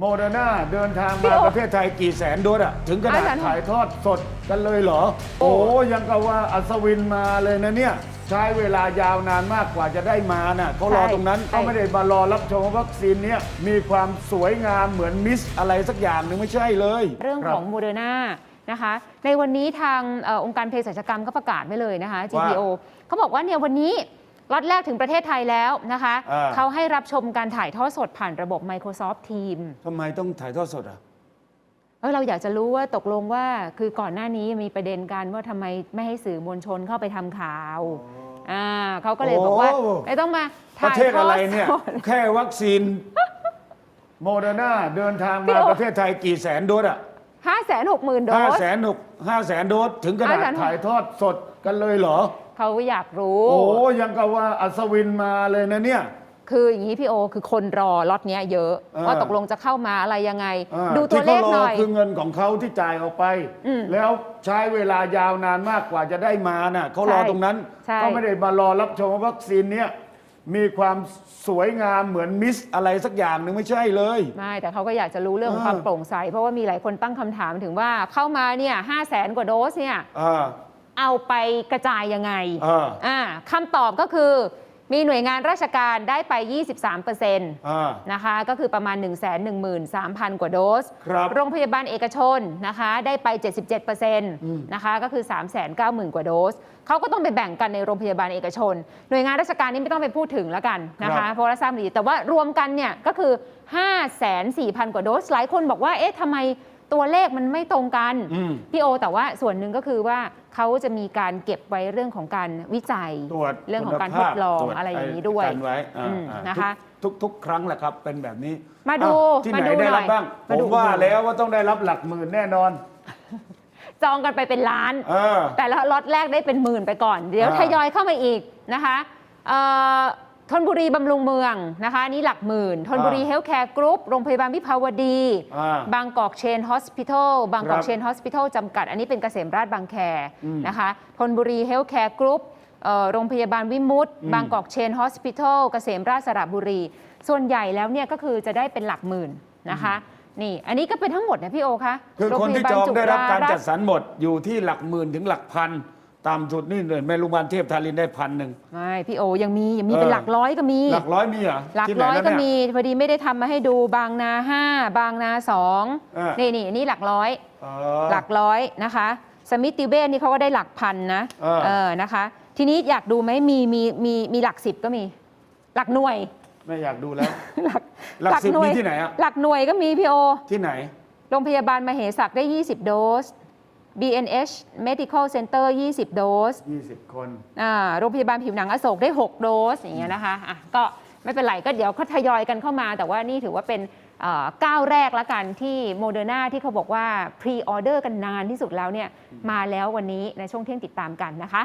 โมเดอร์นาเดินทางพี่มาโอประเทศไทยกี่แสนโดสอะถึงขนาดอาจารย์ถ่ายทอดสดกันเลยเหรอ โอ้ยังกับว่าอัศวินมาเลยนะเนี่ย ใช้เวลายาวนานมากกว่าจะได้มาน่ะเขารอตรงนั้นเขาไม่ได้มารอรับชมว่าวัคซีนเนี้ยมีความสวยงามเหมือนมิสอะไรสักอย่างหนึ่งไม่ใช่เลย เรื่องของโมเดอร์นานะคะในวันนี้ทางเออองค์การเภสัชกรรมก็ประกาศไว้เลยนะคะ GPO เขาบอกว่าเนี่ยวันนี้ ล็อตแรกถึงประเทศไทยแล้วนะคะ อ่า เขาให้รับชมการถ่ายทอดสดผ่านระบบ Microsoft Teams ทำไมต้องถ่ายทอดสดอะ เออเราอยากจะรู้ว่าตกลงว่าคือก่อนหน้านี้มีประเด็นกันว่าทำไมไม่ให้สื่อมวลชนเข้าไปทำข่าวอ่าเขาก็เลยบอกว่าโอ้ ไม่ต้องมาประถ่ายเทศทออะไรดเนี่ย สด แค่วัคซีน โมเดอร์นาเดินทางพี่มาโอประเทศไทยกี่แสนโดสอะห้า แสนหกหมื่นโดห้าส แสนหกห้าแสนโดสถึงขนาด560,000 ถ่ายทอดสดกันเลยเหรอ เขาอยากรู้ โอ้ยังกับว่าอัศวินมาเลยนะเนี่ย คืออย่างนี้พี่โอคือคนรอล็อตเนี้ยเยอะเออ ว่าตกลงจะเข้ามาอะไรยังไง อ่าดูตัวเลขหน่อย ที่ขารคือเงินของเขาที่จ่ายออกไป อืมแล้วใช้เวลายาวนานมากกว่าจะได้มาน่ะเขารอใช่ตรงนั้น ใช่เขาไม่ได้มารอรับชมว่าวัคซีนเนี้ย มีความสวยงามเหมือนมิสอะไรสักอย่างหนึ่งไม่ใช่เลย ไม่แต่เขาก็อยากจะรู้เรื่องของเออความโปร่งใส เพราะว่ามีหลายคนตั้งคำถามถึงว่าเข้ามาเนี่ยห้าแสนกว่าโดสเนี่ยอ่าเอาไปกระจายยังไงอ่าอ่าคำตอบก็คือ มีหน่วยงานราชการได้ไป 23%อ่านะคะ ก็คือประมาณ 1 1 3 0 0 0 กว่าโดสครับโรงพยาบาลเอกชนนะคะได้ไป 77%นะคะก็คือ 3 9 0 0 0 0 กว่าโดส เขาก็ต้องไปแบ่งกันในโรงพยาบาลเอกชน หน่วยงานราชการนี่ไม่ต้องไปพูดถึงแล้วกันนะครัคะบเพราะว่าทราบดีแต่ว่ารวมกันเนี่ยก็คือ 5 4 0 0 0 0กว่าโดส หลายคนบอกว่าเอ๊ะทำไม ตัวเลขมันไม่ตรงกันอืมพี่โอแต่ว่าส่วนหนึ่งก็คือว่าเขาจะมีการเก็บไว้เรื่องของการวิจัยตรวจเรื่องของการคุณทดลองตวจอะไรอย่างนี้ด้วยกันไว้อ่าอืมอ่านะคะทุกทุกทุกครั้งแหละครับเป็นแบบนี้ มาดูอะที่ไหนมาดูได้หน่รัอบยบ้างผมาดูมว่าแล้วว่าต้องได้รับหลักหมื่นแน่นอนจองกันไปเป็นล้านเออแต่ละล็อตแรกได้เป็นหมื่นไปก่อน เดี๋ยวอ่าทยอยเข้ามาอีกนะคะเอ่อ ธนบุรีบำรุงเมืองนะคะอันนี่หลักหมื่นธนบุรีเฮลท์แคร์กรุ๊ปโรงพยาบาลวิภาวดี อ่าบางกอกเชนฮอสพิทอลบางกอครักบเชนฮอสพิทอลจำกัด อันนี้เป็นเกษมราชบางแคอืมนะคะธนบุรีเฮลท์แคร์กรุ๊ปโรงพยาบาลวิมุตอืม บางกอกเชนฮอสพิทอลเกษมราชสระบุรี ส่วนใหญ่แล้วเนี่ยก็คือจะได้เป็นหลักหมื่นนะคะ นี่ อันนี้ก็เป็นทั้งหมดนะพี่โอคะคือคนที่โพจยาอบางลได้รับการฬจัดสรรหมดอยู่ที่หลักหมื่นถึงหลักพัน ตามสุดนี่เลยแม่โรงพยาบาลเทพทารินได้พันหนึ่ง ไม่พี่โอยังมียังมีเออเป็นหลักร้อยก็มีหลักร้อยมีเหรอหลักที่ไนร้อยแล้วก็เนี่ มีพอดีไม่ได้ทำมาให้ดูบางนาห้าบางนาสองเออนี่ นี่อันนี่หลักร้อยอ๋อหลักร้อยนะคะ สมิติเวชนี่เขาก็ได้หลักพันนะเออเออนะคะ ทีนี้อยากดูไหมมีมีมีมีหลักสิบก็มี หลักหน่วย ไม่อยากดูแล้ว หลักหลักสิบน่วยมีที่ไหนอะ หลักหน่วยก็มีพี่โอ ที่ไหน โรงพยาบาลมเหสักได้ 20 โดส BNH Medical Center 20 โดส20 คนอ่าโรงพยาบาลผิวหนังอโศกได้ 6 โดสอย่างเงี้ยนะคะอะก็ไม่เป็นไรก็เดี๋ยวเขาทยอยกันเข้ามา แต่ว่านี่ถือว่าเป็นเอ่อก้าวแรกละกันที่โมเดอร์นาที่เขาบอกว่าพรีออเดอร์กันนานที่สุดแล้วเนี่ยมาแล้ววันนี้ในช่วงเที่ยงติดตามกันนะคะ